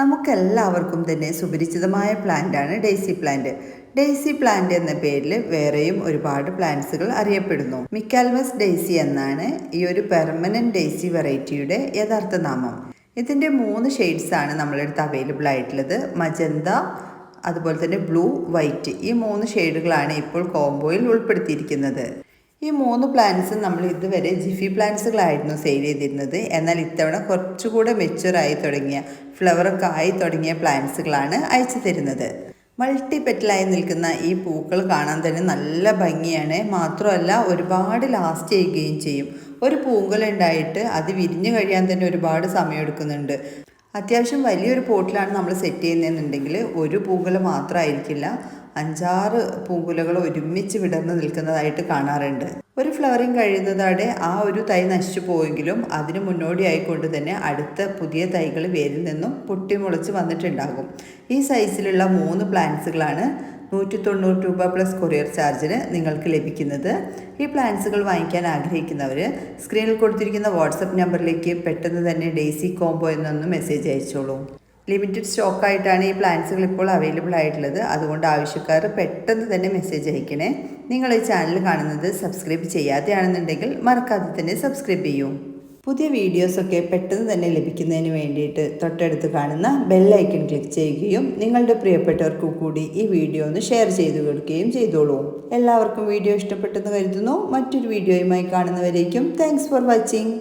നമുക്കെല്ലാവർക്കും തന്നെ സുപരിചിതമായ പ്ലാന്റാണ് ഡേസി പ്ലാന്റ് ഡേസി പ്ലാന്റ് എന്ന പേരിൽ വേറെയും ഒരുപാട് പ്ലാന്റ്സുകൾ അറിയപ്പെടുന്നു. മിക്കാൽമസ് ഡേസി എന്നാണ് ഈ ഒരു പെർമനന്റ് ഡേസി വെറൈറ്റിയുടെ യഥാർത്ഥ നാമം. ഇതിന്റെ മൂന്ന് ഷെയ്ഡ്സ് ആണ് നമ്മളടുത്ത് അവൈലബിൾ ആയിട്ടുള്ളത്. മജന്ത അതുപോലെ തന്നെ ബ്ലൂ വൈറ്റ് ഈ മൂന്ന് ഷെയ്ഡുകളാണ് ഇപ്പോൾ കോംബോയിൽ ഉൾപ്പെടുത്തിയിരിക്കുന്നത്. ഈ മൂന്ന് പ്ലാന്റ്സ് നമ്മൾ ഇതുവരെ ജിഫി പ്ലാന്റ്സുകളായിരുന്നു സെയിൽ ചെയ്തിരുന്നത്. എന്നാൽ ഇത്തവണ കുറച്ചുകൂടെ മെച്ചുവറായി തുടങ്ങിയ ഫ്ലവറൊക്കെ ആയി തുടങ്ങിയ പ്ലാന്റ്സുകളാണ് അയച്ചു തരുന്നത്. മൾട്ടി പെറ്റലായി നിൽക്കുന്ന ഈ പൂക്കൾ കാണാൻ തന്നെ നല്ല ഭംഗിയാണ്. മാത്രമല്ല ഒരുപാട് ലാസ്റ്റ് ചെയ്യുകയും ചെയ്യും. ഒരു പൂങ്കലുണ്ടായിട്ട് അത് വിരിഞ്ഞു കഴിയാൻ തന്നെ ഒരുപാട് സമയമെടുക്കുന്നുണ്ട് അത്യാവശ്യം വലിയൊരു പോട്ടിലാണ് നമ്മൾ സെറ്റ് ചെയ്യുന്നതെന്നുണ്ടെങ്കിൽ ഒരു പൂങ്കുല മാത്രമായിരിക്കില്ല. അഞ്ചാറ് പൂങ്കുലകൾ ഒരുമിച്ച് വിടർന്ന് നിൽക്കുന്നതായിട്ട് കാണാറുണ്ട്. ഒരു ഫ്ലവറിങ് കഴിയുന്നതോടെ ആ ഒരു തൈ നശിച്ചു പോയെങ്കിലും അതിന് മുന്നോടിയായിക്കൊണ്ട് തന്നെ അടുത്ത പുതിയ തൈകൾ വേരിൽ നിന്നും പൊട്ടിമുളച്ച് വന്നിട്ടുണ്ടാകും. ഈ സൈസിലുള്ള മൂന്ന് പ്ലാന്റ്സുകളാണ് നൂറ്റി തൊണ്ണൂറ് രൂപ പ്ലസ് കൊറിയർ ചാർജിന് നിങ്ങൾക്ക് ലഭിക്കുന്നത് ഈ പ്ലാൻസുകൾ വാങ്ങിക്കാൻ ആഗ്രഹിക്കുന്നവർ സ്ക്രീനിൽ കൊടുത്തിരിക്കുന്ന വാട്സപ്പ് നമ്പറിലേക്ക് പെട്ടെന്ന് തന്നെ ഡെയ്സി കോംബോ എന്നൊന്ന് മെസ്സേജ് അയച്ചോളൂ. ലിമിറ്റഡ് സ്റ്റോക്കായിട്ടാണ് ഈ പ്ലാൻസുകൾ ഇപ്പോൾ അവൈലബിൾ ആയിട്ടുള്ളത്. അതുകൊണ്ട് ആവശ്യക്കാർ പെട്ടെന്ന് തന്നെ മെസ്സേജ് അയക്കണേ. നിങ്ങൾ ഈ ചാനൽ കാണുന്നത് സബ്സ്ക്രൈബ് ചെയ്യാതെയാണെന്നുണ്ടെങ്കിൽ മറക്കാതെ തന്നെ സബ്സ്ക്രൈബ് ചെയ്യൂ. പുതിയ വീഡിയോസൊക്കെ പെട്ടെന്ന് തന്നെ ലഭിക്കുന്നതിന് വേണ്ടിയിട്ട് തൊട്ടടുത്ത് കാണുന്ന ബെല്ലൈക്കൺ ക്ലിക്ക് ചെയ്യുകയും നിങ്ങളുടെ പ്രിയപ്പെട്ടവർക്ക് കൂടി ഈ വീഡിയോ ഒന്ന് ഷെയർ ചെയ്തു കൊടുക്കുകയും ചെയ്തോളൂ. എല്ലാവർക്കും വീഡിയോ ഇഷ്ടപ്പെട്ടെന്ന് കരുതുന്നു. മറ്റൊരു വീഡിയോയുമായി കാണുന്നവരേക്കും താങ്ക്സ് ഫോർ വാച്ചിങ്